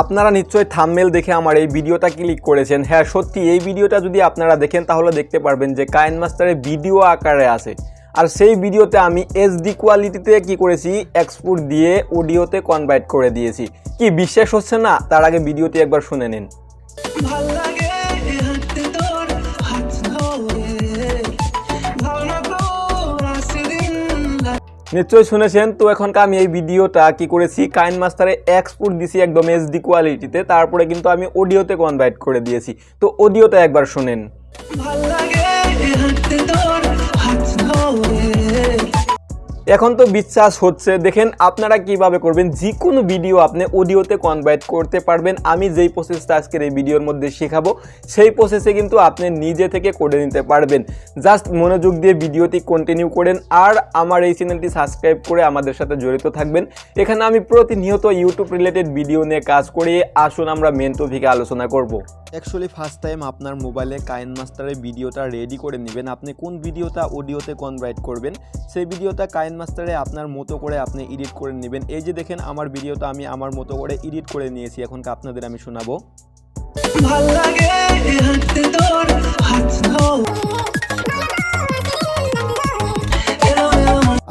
আপনারা নিশ্চয়ই থামমেল দেখে আমার এই ভিডিওটা ক্লিক করেছেন। হ্যাঁ সত্যি, এই ভিডিওটা যদি আপনারা দেখেন, তাহলে দেখতে পারবেন যে কাইন মাস্টারে ভিডিও আকারে আছে। আর সেই ভিডিওতে আমি এইচডি কোয়ালিটিতে কি করেছি? এক্সপোর্ট দিয়ে অডিওতে কনভার্ট করে দিয়েছি। কি, বিশ্বাস হচ্ছে না? তার আগে ভিডিওটি একবার শুনে নিন। নিশ্চয়ই শুনেছেন? তো এখনকার আমি এই ভিডিওটা কি করেছি? কাইন মাস্টারে এক্সপোর্ট দিছি একদম এইচডি কোয়ালিটিতে তারপরে কিন্তু আমি অডিওতে কনভার্ট করে দিয়েছি। তো অডিওটা একবার শোনেন। ভালো এখন তো বিশ্বাস হচ্ছে, দেখেন আপনারা কীভাবে করবেন যে কোনো ভিডিও আপনি অডিওতে কনভার্ট করতে পারবেন। আমি যেই প্রসেসটা আজকের এই ভিডিওর মধ্যে শেখাবো, সেই প্রসেসে কিন্তু আপনি নিজে থেকে করে নিতে পারবেন। জাস্ট মনোযোগ দিয়ে ভিডিওটি কন্টিনিউ করেন আর আমার এই চ্যানেলটি সাবস্ক্রাইব করে আমাদের সাথে জড়িত থাকবেন। এখানে আমি প্রতিনিয়ত ইউটিউব রিলেটেড ভিডিও নিয়ে কাজ করি। আসুন আমরা মেন টপিকে আলোচনা করব। অ্যাকচুয়ালি ফার্স্ট টাইম আপনার মোবাইলে কাইন মাস্টারের ভিডিওটা রেডি করে নেবেন। আপনি কোন ভিডিওটা অডিওতে কনভার্ট করবেন, সেই ভিডিওটা কাইন মাস্টারে আপনার মতো করে আপনি এডিট করে নেবেন। এই যে দেখেন, আমার ভিডিওটা আমি আমার মতো করে এডিট করে নিয়েছি। এখন আপনাদের আমি শোনাবো। ভালো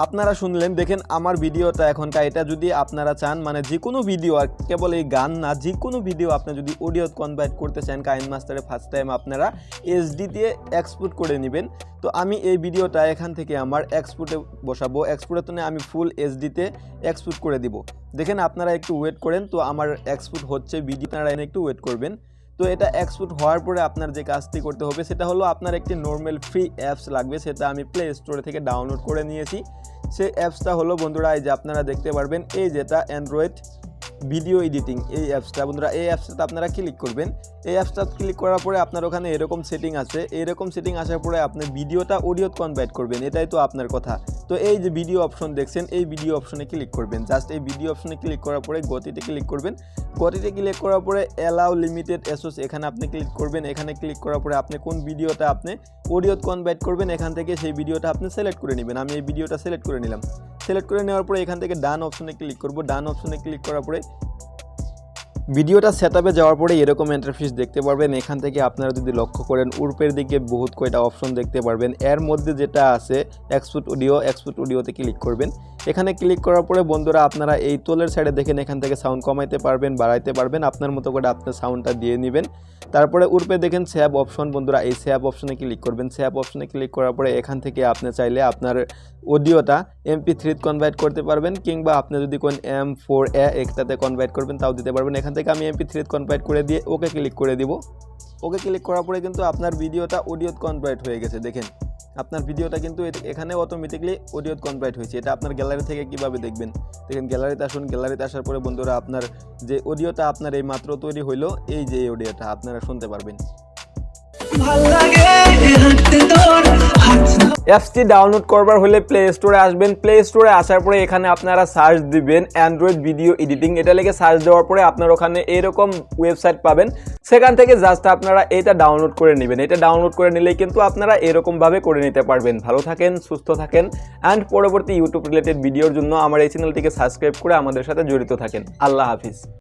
আপনারা শুনলেন, দেখেন আমার ভিডিওটা এখনকার। এটা যদি আপনারা চান মানে যে কোনো ভিডিও আর কেবল এই গান না যে কোনো ভিডিও আপনি যদি অডিও কনভার্ট করতে চান কাইন মাস্টারে ফার্স্ট টাইম আপনারা এইচডি দিয়ে এক্সপোর্ট করে নেবেন। তো আমি এই ভিডিওটা এখান থেকে আমার এক্সপোর্টে বসাবো। এক্সপোর্টে তো আমি ফুল এইচডিতে এক্সপোর্ট করে দিব। দেখেন আপনারা একটু ওয়েট করেন, তো আমার এক্সপোর্ট হচ্ছে ভিডিও আপনারা একটু ওয়েট করবেন। তো এটা এক্সপোর্ট হওয়ার পরে আপনার যে কাজটি করতে হবে, সেটা হলো আপনার একটি নর্মাল ফ্রি অ্যাপস লাগবে, সেটা আমি প্লে স্টোরে থেকে ডাউনলোড করে নিয়েছি। সেই অ্যাপসটা হলো বন্ধুরা, এই যে আপনারা দেখতে পারবেন, এই যেটা অ্যান্ড্রয়েড ভিডিও এডিটিং এই অ্যাপসটা বন্ধুরা, এই অ্যাপসটাতে আপনারা ক্লিক করবেন। এই অ্যাপসটা ক্লিক করার পরে আপনার ওখানে এরকম সেটিং আছে। এরকম সেটিং আসার পরে আপনি ভিডিওটা অডিও কনভার্ট করবেন, এটাই তো আপনার কথা। তো এই যে ভিডিও অপশন দেখছেন, এই ভিডিও অপশনে ক্লিক করবেন। জাস্ট এই ভিডিও অপশনে ক্লিক করার পরে গতিতে ক্লিক করবেন। গতিতে ক্লিক করার পরে অ্যালাউ লিমিটেড অ্যাসোস এখানে আপনি ক্লিক করবেন। এখানে ক্লিক করার পরে আপনি কোন ভিডিওটা আপনি অডিওত কনভার্ট করবেন, এখান থেকে সেই ভিডিওটা আপনি সিলেক্ট করে নেবেন। আমি এই ভিডিওটা সিলেক্ট করে নিলাম। সিলেক্ট করে নেওয়ার পরে এখান থেকে ডান অপশনে ক্লিক করব। ডান অপশনে ক্লিক করার পরে ভিডিওটা সেট যাওয়ার পরে এরকম ইন্টারফেস দেখতে পারবেন। এখান থেকে আপনারা যদি লক্ষ্য করেন, উর্পের দিকে বহুত কয়টা অপশন দেখতে পারবেন। এর মধ্যে যেটা আছে এক্সপোর্ট অডিও এক্সপোর্ট অডিওতে ক্লিক করবেন। এখানে ক্লিক করার পরে বন্ধুরা আপনারা এই তোলের সাইডে দেখেন, এখান থেকে সাউন্ড কমাইতে পারবেন, বাড়াইতে পারবেন, আপনার মতো করে আপনার সাউন্ডটা দিয়ে নেবেন। তারপরে উপরে দেখেন স্যাব অপশন বন্ধুরা এই স্যাব অপশনে ক্লিক করবেন। স্যাব অপশনে ক্লিক করার পরে এখান থেকে আপনি চাইলে আপনার অডিওটা এমপি থ্রি কনভার্ট করতে পারবেন, কিংবা আপনি যদি কোন এম ফোর এ একটাতে কনভার্ট করবেন, তাও দিতে পারবেন। এখান থেকে আমি এমপি থ্রি কনভার্ট করে দিয়ে ওকে ক্লিক করে দিব। ওকে ক্লিক করার পরে কিন্তু আপনার ভিডিওটা অডিও কনভার্ট হয়ে গেছে, দেখেন। আপনার ভিডিওটা কিন্তু এখানে অটোমেটিকলি অডিও কনভার্ট হয়েছে। এটা আপনার গ্যালারি থেকে কীভাবে দেখবেন? দেখেন গ্যালারিতে আসুন গ্যালারিতে আসার পরে বন্ধুরা আপনার যে অডিওটা আপনার এই মাত্র তৈরি হইল, এই যে অডিওটা আপনারা শুনতে পারবেন। অ্যাপসটি ডাউনলোড করবার হলে প্লে স্টোরে আসবেন। প্লে স্টোরে আসার পরে এখানে আপনারা সার্চ দিবেন অ্যান্ড্রয়েড ভিডিও এডিটিং এটা লেগে সার্চ দেওয়ার পরে আপনার ওখানে এরকম ওয়েবসাইট পাবেন। সেখান থেকে জাস্ট আপনারা এটা ডাউনলোড করে নেবেন। এটা ডাউনলোড করে নিলেই কিন্তু আপনারা এরকমভাবে করে নিতে পারবেন। ভালো থাকেন, সুস্থ থাকেন অ্যান্ড পরবর্তী ইউটিউব রিলেটেড ভিডিওর জন্য আমার এই চ্যানেলটিকে সাবস্ক্রাইব করে আমাদের সাথে জড়িত থাকেন। আল্লাহ হাফিজ।